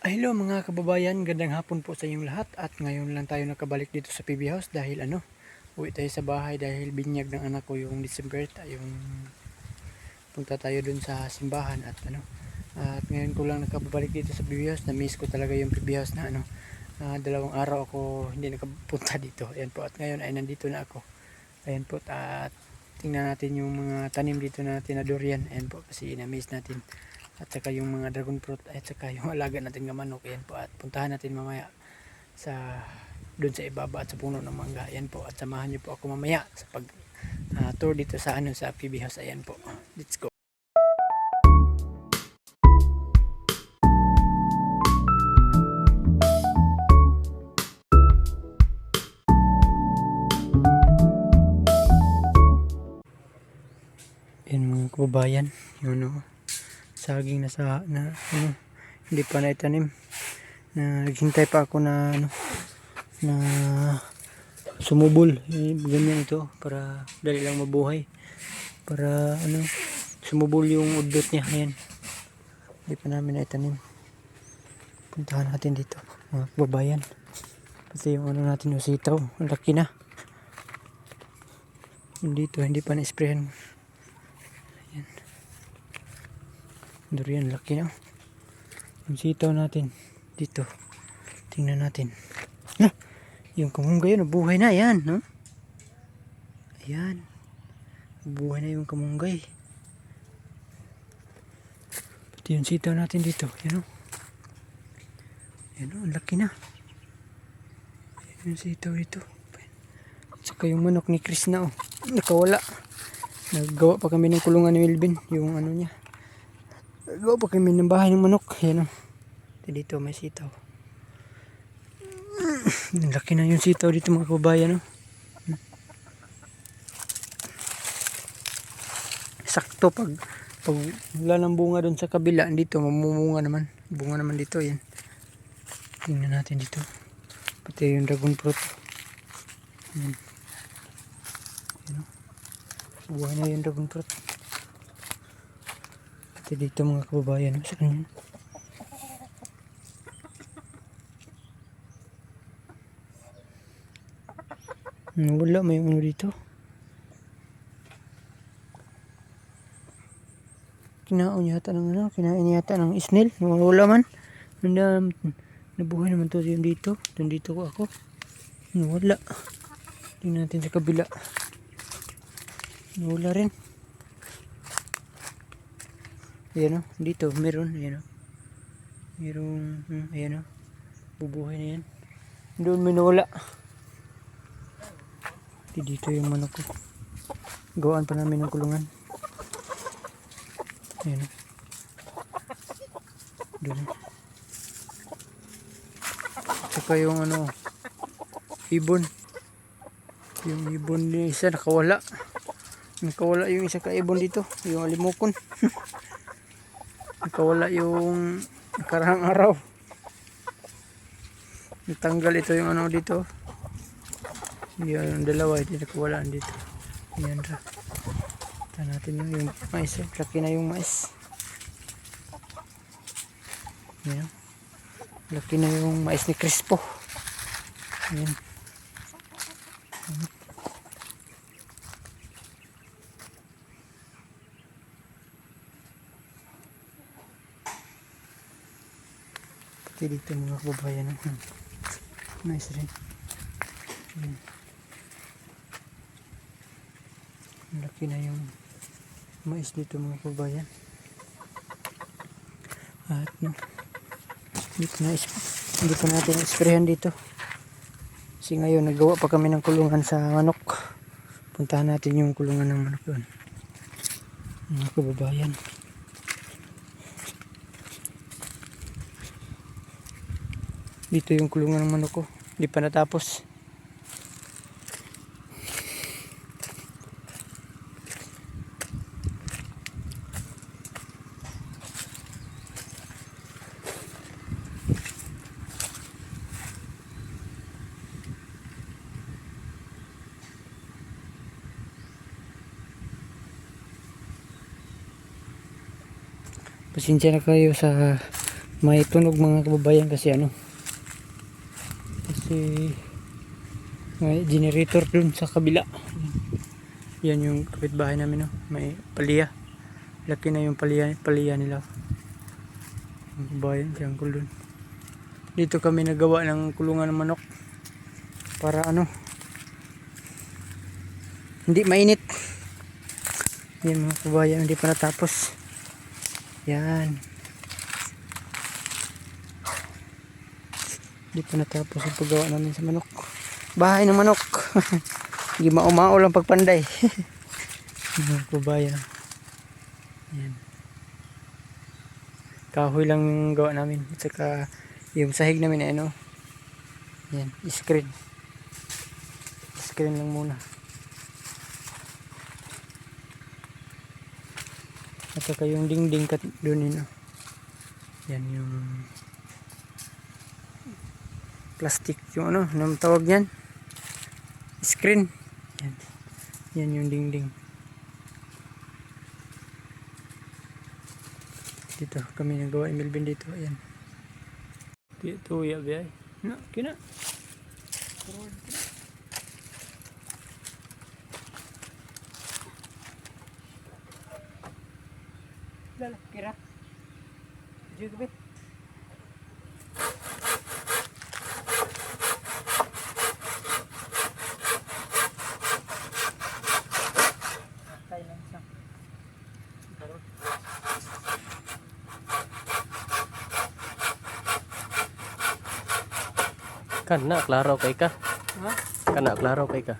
Hello mga kababayan, gandang hapon po sa inyong lahat. At ngayon lang tayo nakabalik dito sa PB House dahil ano, uwi tayo sa bahay dahil binyag ng anak ko yung December, yung punta tayo dun sa simbahan at ano, at ngayon ko lang nakabalik dito sa PB House, na-miss ko talaga yung PB House na ano, ah, dalawang araw ako hindi nakapunta dito, ayan po. At ngayon ay nandito na ako, ayan po. At tingnan natin yung mga tanim dito na durian, ayan po. Kasi na-miss natin at saka yung mga dragon fruit at saka yung alaga natin ng manok yan po. At puntahan natin mamaya sa doon sa ibaba at sa puno ng mangga. Yan po at samahan niyo po ako mamaya sa pag ah, tour dito sa ano sa PB House. Ayan po. Let's go. Yan mga kababayan yun o saging na sa na ano hindi pa naitanim. Na naghintay pa ako na ano na sumubol. Eh, ganyan ito para dali lang mabuhay. Para ano sumubol yung udot niya. Ayan. Hindi pa namin naitanim. Puntahan natin dito mga kababayan. Pati yung ano natin yung sitaw laki na. Dito hindi pa na-sprayan Durian, laki na. Yung sitaw natin. Dito. Tingnan natin. Ah, yung kamunggay yun, buhay na. Ayan, no? Ayan. Buhay na yung kamunggay. Pati yung sitaw natin dito. Yan o. Yan o, laki na. Ayan yung sitaw dito. Saka yung manok ni Chris na oh. Nakawala. Naggawa pa kami ng kulungan ni Wilvin. Yung ano niya. Gawa pa kami ng bahay ng manok. Yan o. Dito may sitaw. Laki na yung sitaw dito mga kababayan. No? Sakto pag pag wala ng bunga doon sa kabila dito mamumunga naman bunga naman dito yan tingnan natin dito pati yung dragon fruit yan. Yan, oh. buhay na yung dragon fruit Pati dito mga kababayan sa kanya. Hmm, Wala, may ano dito. Kinaon yata ng ano, kinain yata ng snail. Wala man. Nanda, nabuhay naman to yung dito. Doon dito ko ako. Hmm, Wala. Tingnan natin sa kabila. Wala rin. Ayan o, dito meron, ayan o. Merong, hmm, ayan o. Bubuhay na yan. Doon may nawala. Di dito yung manok ko. Gawaan pa namin ng kulungan. Ayan o. Doon o. Saka yung ano, ibon. Yung ibon ni isa nakawala. Nakawala yung isa ka ibon dito. Yung alimokon. nakawala yung nakarang araw. Natanggal ito yung ano dito. Yan yung dalawa hindi nakawala dito. Yan ra. Ito natin yung, yung mais eh. laki na yung mais. Yan laki na yung mais ni Crispo. Yan Pati dito mga kababayan. Nice rin. Ang Laki na yung mais dito mga kababayan. At no, pa, na, hindi pa natin isprehan dito. Kasi ngayon nagawa pa kami ng kulungan sa manok. Puntahan natin yung kulungan ng manok doon. Mga kababayan. Dito yung kulungan ng manok ko. Hindi pa natapos. Pasensya na kayo sa may tunog mga kababayan kasi ano kasi may generator dun sa kabila. Yan yung kapitbahay namin no? may paliya. Laki na yung paliya, paliya nila. Ang bayan si uncle dun. Dito kami nagawa ng kulungan ng manok para ano? Hindi mainit. Yan mga kabayan hindi pa natapos. Yan Hindi pa natapos ang paggawa namin sa manok. Bahay ng manok. Hindi maumao lang pagpanday. Mga kabayan. Yan. Kahoy lang yung gawa namin. At saka yung sahig namin ay ano. Yan. Screen. Screen lang muna. At saka yung dingding kat doon yun. oh. Yan yung plastic yung ano, anong tawag yan? Screen. Yan. Yan yung dingding. Dito kami nagawa Emilbin dito. Ayan. Dito ya biyay. Na, kina. Lala, kira. Tayo Kana, klaro kay ka. Ha? Kana, klaro kay ka.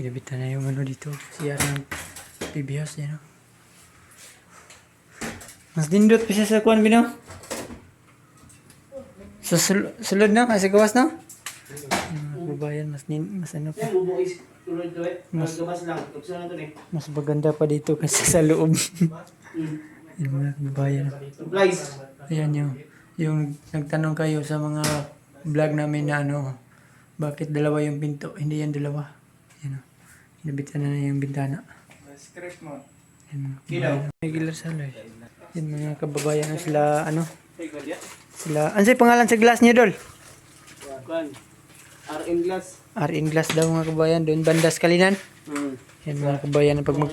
Kinabitan na yung ano dito. CR ng PB house dyan. No? Mas dindot pa siya sa kuwan, Bino. Sa sul sulod na, kasi gawas na. Uh, babayan, mas, nin mas ano pa. Mas, mas maganda pa dito kasi sa loob. yung mga babayan. Ayan yung, yung nagtanong kayo sa mga vlog namin na ano, bakit dalawa yung pinto? Hindi yan dalawa. Yan o. Inabitan na na yung bintana. Script mo. Yan mga Ilaw. kababayan. May gilar saloy. Yan mga kababayan sila, ano, sila, ano sa'yo pangalan sa glass niyo, Dol? Kuan. RN glass. RN Glass daw mga kababayan, doon bandas Kalinan. Hmm. Yan mga kababayan, pag mag,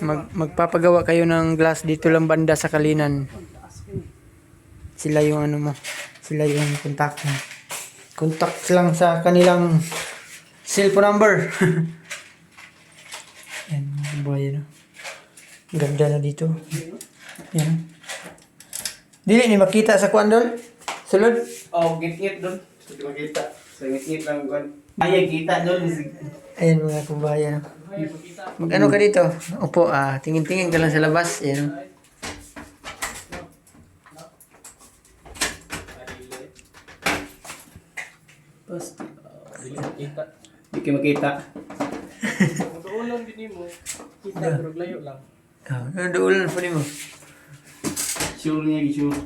mag, magpapagawa kayo ng glass dito lang banda sa Kalinan. Sila yung ano mo, sila yung contact mo. Contact lang sa kanilang cellphone number. Yan kababayan. oh. Ganda na dito. Yan. Dili ni makita sa kwandol. Sulod. Oh, git-git doon. Hindi makita. Sa git-git lang kuan. Ay, kita doon. Ayan mga kababayan. Mag ano ka dito? Opo, ah, tingin-tingin ka lang sa labas. Dili kita. Hindi kayo makita. Tuulong din mo. Kita pero layo lang. Ah, ano daulan pa mo? Sure niya, sure.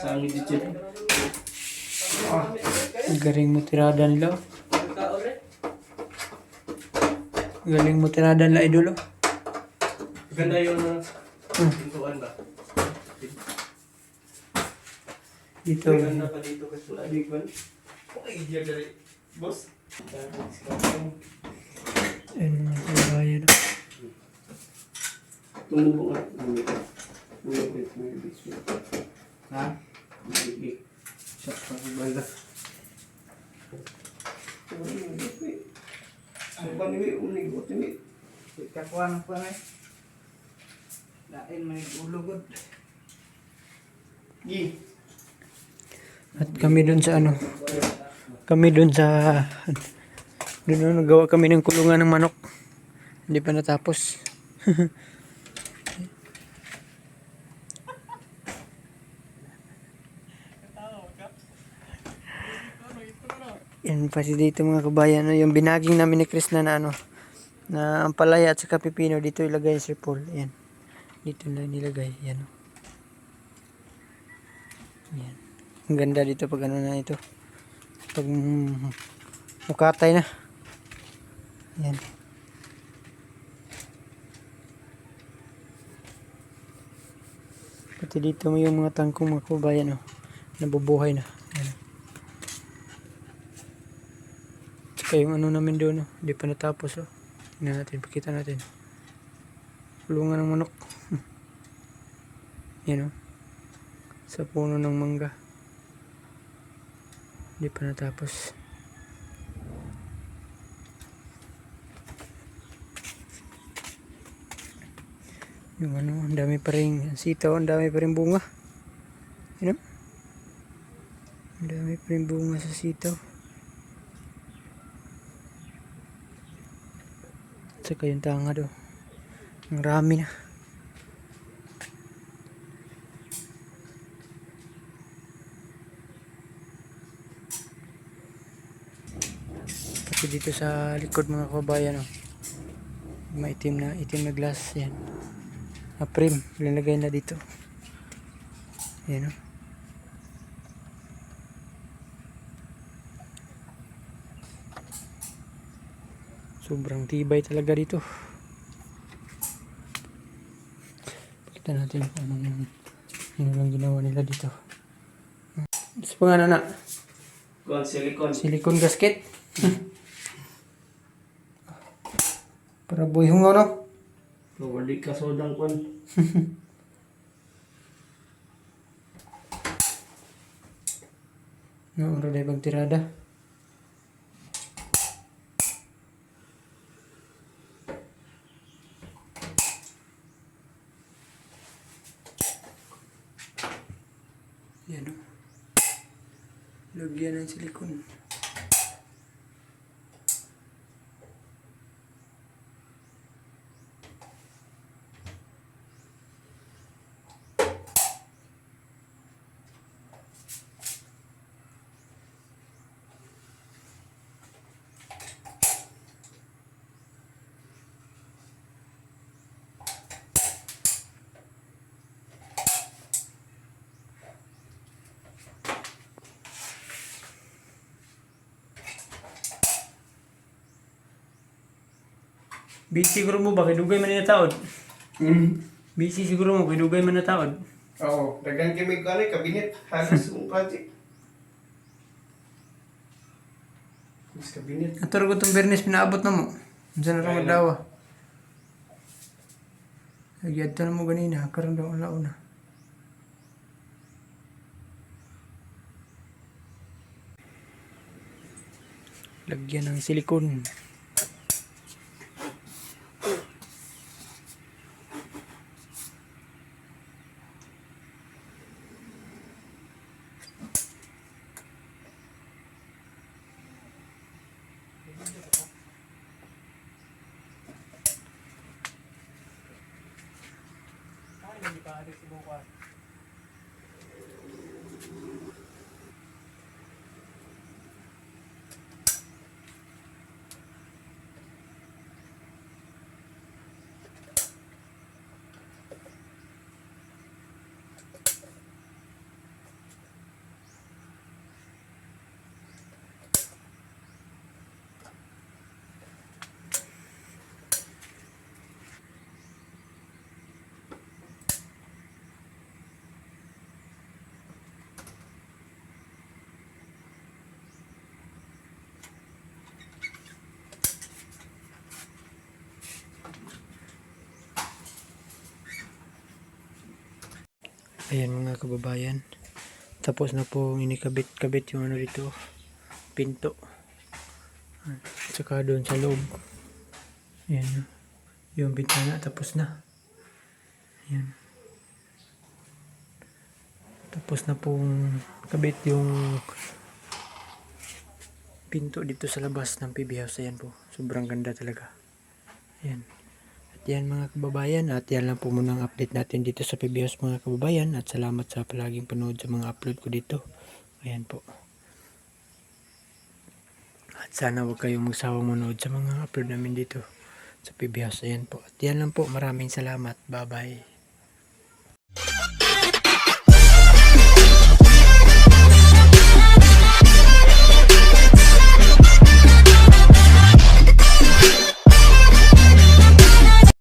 Sa ang digit. Galing mo tirada nila. Galing mo tirada nila idol. oh. Ganda yung Hmm. pintuan ba? Dito. Ganda pa dito kasi wala di kuan. Okay, dia dari bos. Ayan mga kababayan. oh. Tumubo nga. Bumibit, bumibit. Ha? Bumibit. Shot pa sa banda. Ang paniwi, unig, unig. Kakuan pa nga. Lain may ulugod. Gi. At kami dun sa ano. Kami dun sa na nagawa kami ng kulungan ng manok. Hindi pa natapos. Yan pa si dito mga kabayan. no, Yung binaging namin ni Chris na, na ano. Na ang palaya at saka pipino dito ilagay si Paul. Yan. Dito na nilagay. Yan. oh. Yan. Ang ganda dito pag ano na ito. Pag mukatay na. Yan. Pati dito mo yung mga tangkong mga kabayan oh. Nabubuhay na. Yan. Tsaka yung ano namin doon oh. Hindi pa natapos oh. Tingnan natin. Pakita natin. Kulungan ng manok. Yan oh. Sa puno ng mangga. Hindi pa natapos. Yung ano, ang dami pa rin sitaw, ang dami pa bunga. Yun o. Ang dami pa rin bunga sa sitaw. Saka yung tanga do. Ang rami na. Dito sa likod mga kababayan oh. May itim na itim na glass yan. Aprim, linagay na dito. Yan oh. Sobrang tibay talaga dito. Pakita natin kung anong ano lang ginawa nila dito. Sa pangalan na, silicone. silicone gasket. Para boy hungaw no? So, wali ka sodang kuan. No, ora day bag tirada. Yan o. Lagyan ng silikon. Busy siguro mo ba? Kay dugay man na taod. Hmm. Busy siguro mo. Kay dugay man na taod. Oo, dagan kami ko ano, kabinet. Halos yung project. Mas kabinet. Ato ko itong bernes pinaabot na mo. Diyan na rin magdawa. Nagyad na mo ganina. Karoon daw ang launa. Lagyan ng silikon. hindi pa alis bukas. Ayan mga kababayan. Tapos na po inikabit-kabit yung ano dito. Pinto. At saka doon sa loob. Ayan. Yung bintana tapos na. Ayan. Tapos na pong kabit yung pinto dito sa labas ng PB House. Ayan po. Sobrang ganda talaga. Ayan. At yan mga kababayan. At yan lang po muna ang update natin dito sa PB mga kababayan. At salamat sa palaging panood sa mga upload ko dito. Ayan po. At sana huwag kayong magsawang manood sa mga upload namin dito sa PB House. Ayan po. At yan lang po. Maraming salamat. Bye bye.